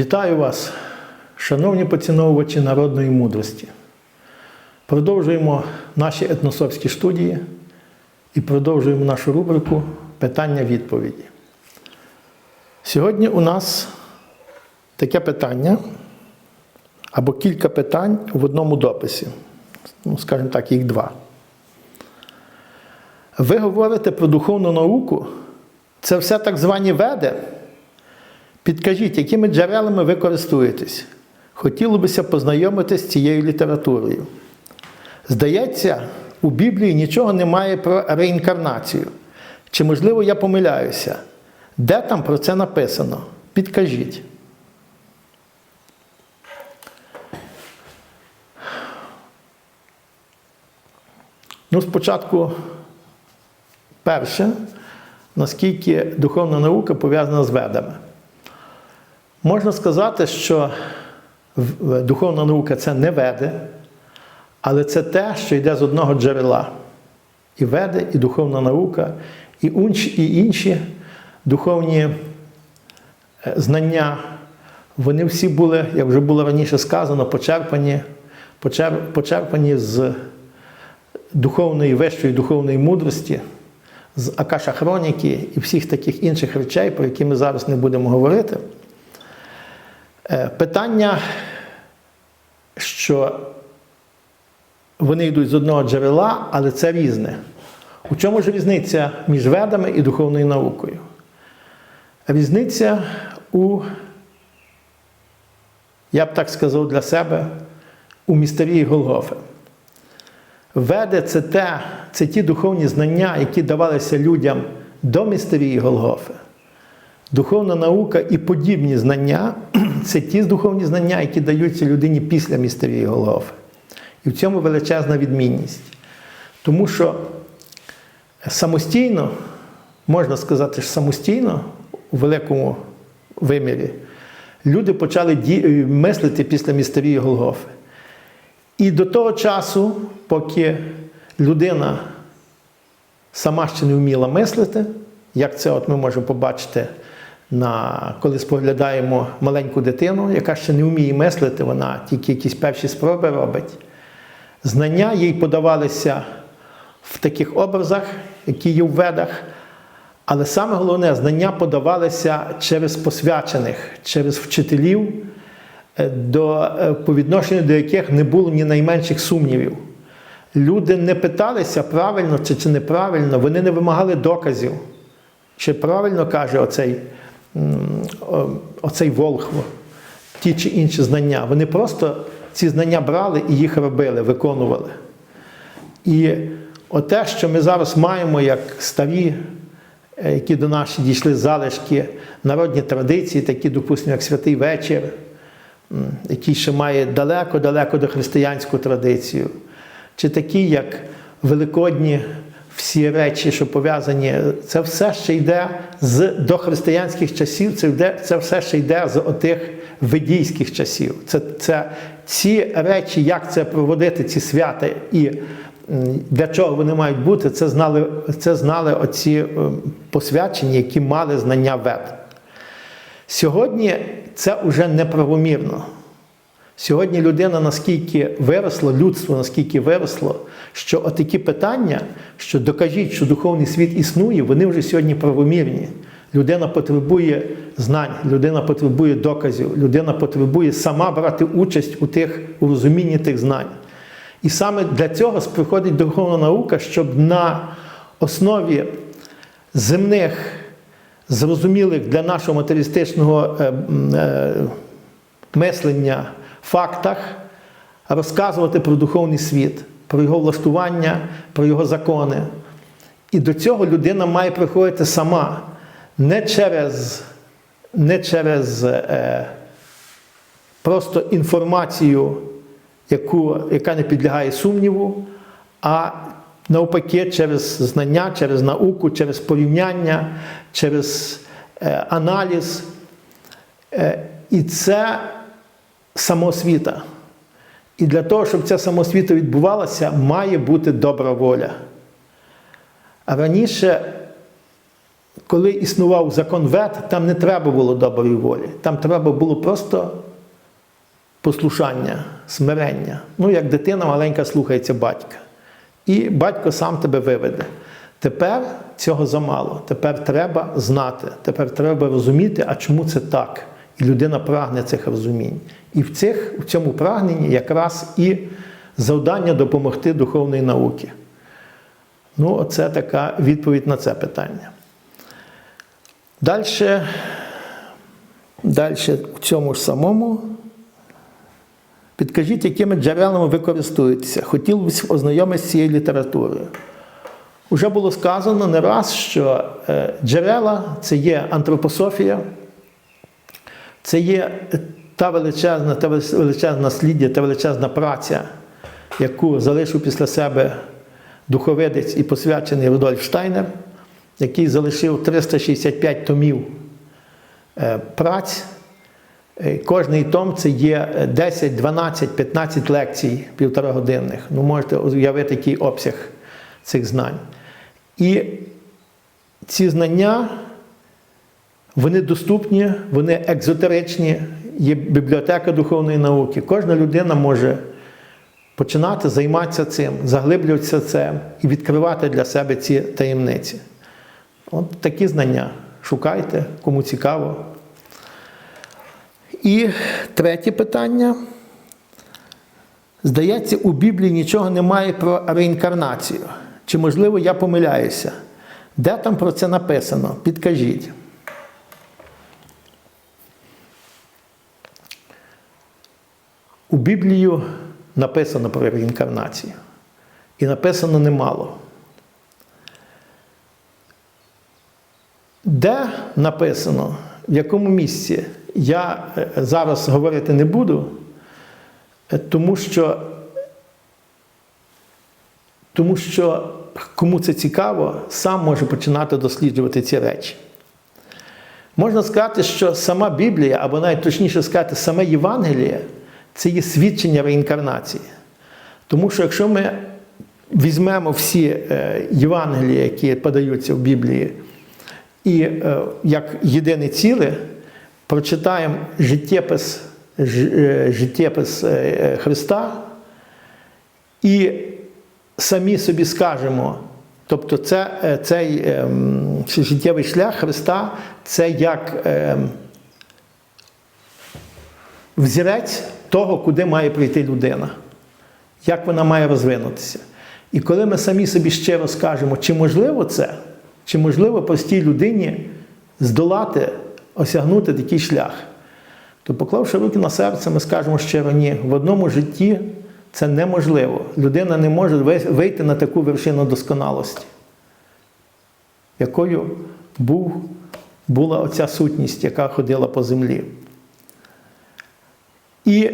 Вітаю вас, шановні поціновувачі народної мудрості. Продовжуємо наші етносовські студії і продовжуємо нашу рубрику Питання-відповіді. Сьогодні у нас таке питання або кілька питань в одному дописі. Ну, скажімо так, їх два. Ви говорите про духовну науку, це все так звані веди. Підкажіть, якими джерелами ви користуєтесь? Хотілося б познайомитися з цією літературою. Здається, у Біблії нічого немає про реінкарнацію. Чи, можливо, я помиляюся? Де там про це написано? Підкажіть. Ну, спочатку, перше, наскільки духовна наука пов'язана з ведами. Можна сказати, що духовна наука це не веди, але це те, що йде з одного джерела. І веди, і духовна наука, і інші, духовні е, знання, вони всі були, як вже було раніше сказано, почерпані, почер- почерпані з духовної вищої духовної мудрості, з Акаша Хроніки і всіх таких інших речей, про які ми зараз не будемо говорити. Е, Питання, що вони йдуть з одного джерела, але це різне. У чому ж різниця між ведами і духовною наукою? Різниця у, я б так сказав для себе, у містерії Голгофи. Веди це те, це ті духовні знання, які давалися людям до містерії Голгофи. Духовна наука і подібні знання це ті духовні знання, які даються людині після містерії Голгофи. І в цьому величезна відмінність. Тому що самостійно, можна сказати, що самостійно у великому вимірі, люди почали ді- мислити після містерії Голгофи. І до того часу, поки людина сама ще не вміла мислити, як це от ми можемо побачити, на, коли споглядаємо маленьку дитину, яка ще не вміє мислити, вона тільки якісь перші спроби робить. Знання їй подавалися в таких образах, які є в ведах. Але саме головне, знання подавалися через посвячених, через вчителів, е, до, е, по відношенню до яких не було ні найменших сумнівів. Люди не питалися правильно чи, чи неправильно, вони не вимагали доказів. Чи правильно каже оцей, оцей Волхв, ті чи інші знання. Вони просто ці знання брали і їх робили, виконували. І оте, що ми зараз маємо як старі, е, які до нас дійшли залишки, народні традиції, такі, допустимо, як святий вечір, який ще має далеко-далеко до християнську традицію, чи такі, як великодні всі речі, що пов'язані, це все ще йде з дохристиянських часів, це, йде, це все ще йде з отих ведійських часів. Це, це ці речі, як це проводити, ці свята і для чого вони мають бути, це знали, це знали оці посвячені, які мали знання вед. Сьогодні це вже неправомірно. Сьогодні людина наскільки виросла, людство наскільки виросло, що отакі питання, що докажіть, що духовний світ існує, вони вже сьогодні правомірні. Людина потребує знань, людина потребує доказів, людина потребує сама брати участь у тих у розумінні тих знань. І саме для цього приходить духовна наука, щоб на основі земних, зрозумілих для нашого матеріалістичного е, е, мислення фактах розказувати про духовний світ, про його влаштування, про його закони. І до цього людина має приходити сама, не через, не через е, просто інформацію, яку, яка не підлягає сумніву, а навпаки, через знання, через науку, через порівняння, через е, аналіз. Е, і це самоосвіта. І для того, щоб ця самоосвіта відбувалася, має бути добра воля. А раніше коли існував закон вет, там не треба було доброї волі. Там треба було просто послушання, смирення. Ну, як дитина маленька слухається батька. І батько сам тебе виведе. Тепер цього замало. Тепер треба знати, тепер треба розуміти, а чому це так. Людина прагне цих розумінь. І в, цих, в цьому прагненні якраз і завдання допомогти духовної науки. Ну, це така відповідь на це питання. Далі, далі в цьому ж самому. Підкажіть, якими джерелами ви користуєтеся. Хотів би ознайомитися з цією літературою. Уже було сказано не раз, що е, джерела це є антропософія, це є та величезна, та величезна насліддя, та величезна праця, яку залишив після себе духовидець і посвячений Рудольф Штайнер, який залишив 365 томів е, праць. Е, Кожний том це є 10, 12, 15 лекцій півторагодинних. Ну, можете уявити який обсяг цих знань. І ці знання, вони доступні, вони екзотеричні, є бібліотека духовної науки. Кожна людина може починати займатися цим, заглиблюватися цим і відкривати для себе ці таємниці. От такі знання. Шукайте, кому цікаво. І третє питання. Здається, у Біблії нічого немає про реінкарнацію. Чи, можливо, я помиляюся? Де там про це написано? Підкажіть. У Біблію написано про реінкарнацію. І написано немало. Де написано, в якому місці, я е, зараз говорити не буду, е, тому що, тому що кому це цікаво, сам може починати досліджувати ці речі. Можна сказати, що сама Біблія, або навіть точніше сказати, саме Євангеліє це є свідчення реінкарнації. Тому що якщо ми візьмемо всі е, Євангелії, які подаються в Біблії, і е, як єдине ціле, прочитаємо життєпис, життєпис е, Христа і самі собі скажемо, тобто це, цей ем, життєвий шлях Христа це як ем, взірець того, куди має прийти людина, як вона має розвинутися. І коли ми самі собі щиро скажемо, чи можливо це, чи можливо простій людині здолати, осягнути такий шлях, то поклавши руки на серце, ми скажемо щиро ні. В одному житті це неможливо. Людина не може вийти на таку вершину досконалості, якою був, була оця сутність, яка ходила по землі. І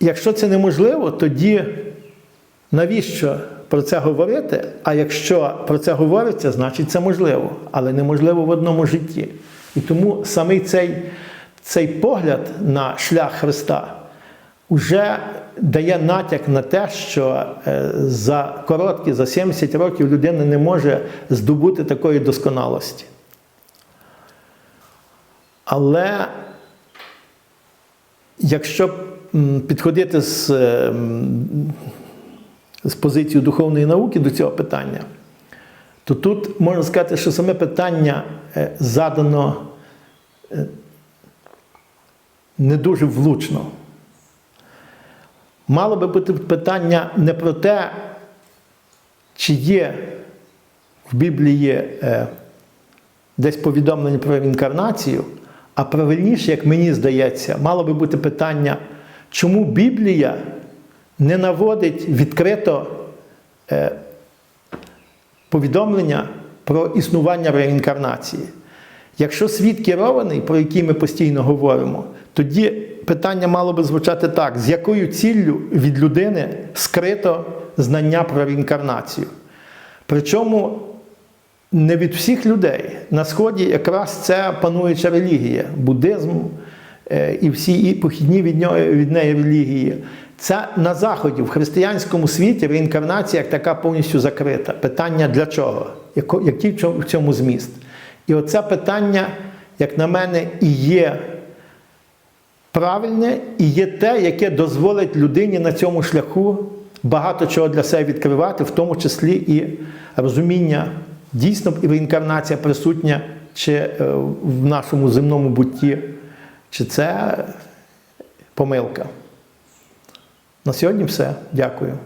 якщо це неможливо, тоді навіщо про це говорити? А якщо про це говориться, значить це можливо, але неможливо в одному житті. І тому самий цей, цей погляд на шлях Христа вже дає натяк на те, що е, за короткі, за 70 років людина не може здобути такої досконалості. Але якщо підходити з, е, з позиції духовної науки до цього питання, то тут можна сказати, що саме питання е, задано е, не дуже влучно. Мало би бути питання не про те, чи є в Біблії е, десь повідомлення про інкарнацію, а правильніше, як мені здається, мало би бути питання, чому Біблія не наводить відкрито е, повідомлення про існування реінкарнації. Якщо світ керований, про який ми постійно говоримо, тоді питання мало би звучати так: з якою ціллю від людини скрито знання про реінкарнацію? Причому не від всіх людей. На Сході якраз це пануюча релігія, буддизм і всі похідні від, нього, від неї релігії. Це на Заході, в християнському світі реінкарнація як така повністю закрита. Питання для чого? Який в цьому зміст? І оце питання, як на мене, і є правильне, і є те, яке дозволить людині на цьому шляху багато чого для себе відкривати, в тому числі і розуміння, дійсно і реінкарнація присутня чи е, в нашому земному бутті, чи це помилка. На сьогодні все. Дякую.